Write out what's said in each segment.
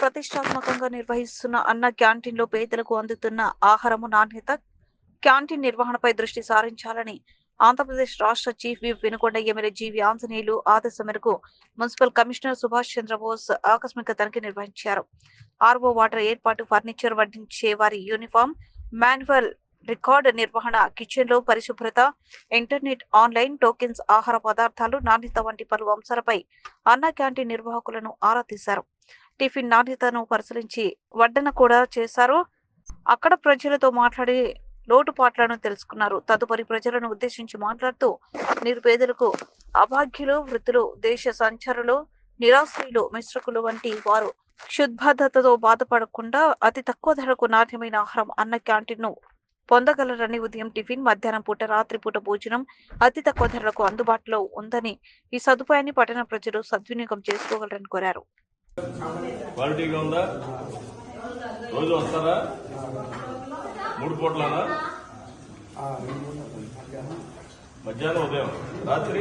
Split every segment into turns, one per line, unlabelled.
ప్రతిష్టాత్మకంగా నిర్వహిస్తున్న అన్న క్యాంటీన్లో పేదలకు అందుతున్న ఆహారము నాణ్యత క్యాంటీన్ నిర్వహణపై దృష్టి సారించాలని ఆంధ్రప్రదేశ్ రాష్ట్ర chief whip Vinukonda MLA GV Anjaneyulu ఆదేశం మేరకు మున్సిపల్ కమిషనర్ సుభాష్ చంద్రబోస్ ఆకస్మిక తనిఖీ నిర్వహించారు. ఆర్ఓ వాటర్ ఏర్పాటు ఫర్నిచర్ వడ్డించే వారి యూనిఫామ్ మాన్యువల్ రికార్డ్ నిర్వహణ కిచెన్లో పరిశుభ్రత ఇంటర్నెట్ ఆన్లైన్ టోకెన్స్ ఆహార పదార్థాలు నాణ్యత వంటి పలు అంశాలపై అన్న క్యాంటీన్ నిర్వాహకులను ఆరా తీశారు. టిఫిన్ నాణ్యతను పరిశీలించి వడ్డన కూడా చేశారు. అక్కడ ప్రజలతో మాట్లాడి లోటుపాట్లను తెలుసుకున్నారు. తదుపరి ప్రజలను ఉద్దేశించి మాట్లాడుతూ నిరుపేదలకు అభాగ్యులు వృద్ధులు దేశ సంచారులు నిరాశ్రయులు మిశ్రకులు వంటి వారు క్షుద్భద్రతతో బాధపడకుండా అతి తక్కువ ధరకు నాణ్యమైన ఆహారం అన్న క్యాంటీన్ను పొందగలరని ఉదయం టిఫిన్ మధ్యాహ్నం పూట రాత్రి పూట భోజనం అతి తక్కువ ధరలకు అందుబాటులో ఉందని ఈ సదుపాయాన్ని పట్టణ ప్రజలు సద్వినియోగం చేసుకోగలరని కోరారు.
క్వాలిటీగా ఉందా? రోజు వస్తారా? మూడు పూటలనా? మధ్యాహ్నం ఉదయం. రాత్రి?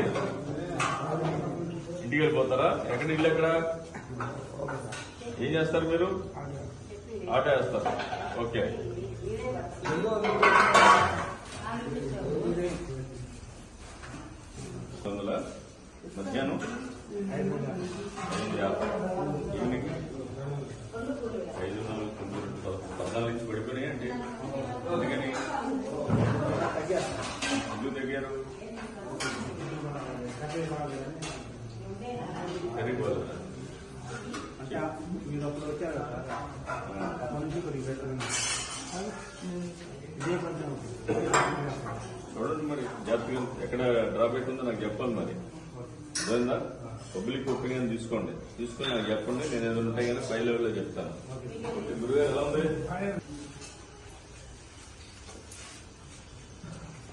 ఇంటికి వెళ్ళిపోతారా? ఎక్కడ ఇల్లు ఎక్కడ? ఏం చేస్తారు మీరు? ఆటో వేస్తారు. ఓకే. మధ్యాహ్నం? ఐదు యాభై ఎందుకు తగ్గారు పెరిగిపోదా
అంటే మీరు అప్పుడు వచ్చారు కదా సార్ అప్పటి నుంచి కొద్దిగా పెడుతుంది ఇదే కొంచెం
చూడండి మరి జాగ్రత్తగా ఎక్కడ డ్రాప్ అవుతుందో నాకు చెప్పాలి మరి. అర్థమైందా? పబ్లిక్ ఒపీనియన్ తీసుకోండి. తీసుకొని నాకు చెప్పండి నేను ఏదైనా ఉంటే కానీ పై లెవెల్లో చెప్తాను. గురుగారు ఎలా ఉంది?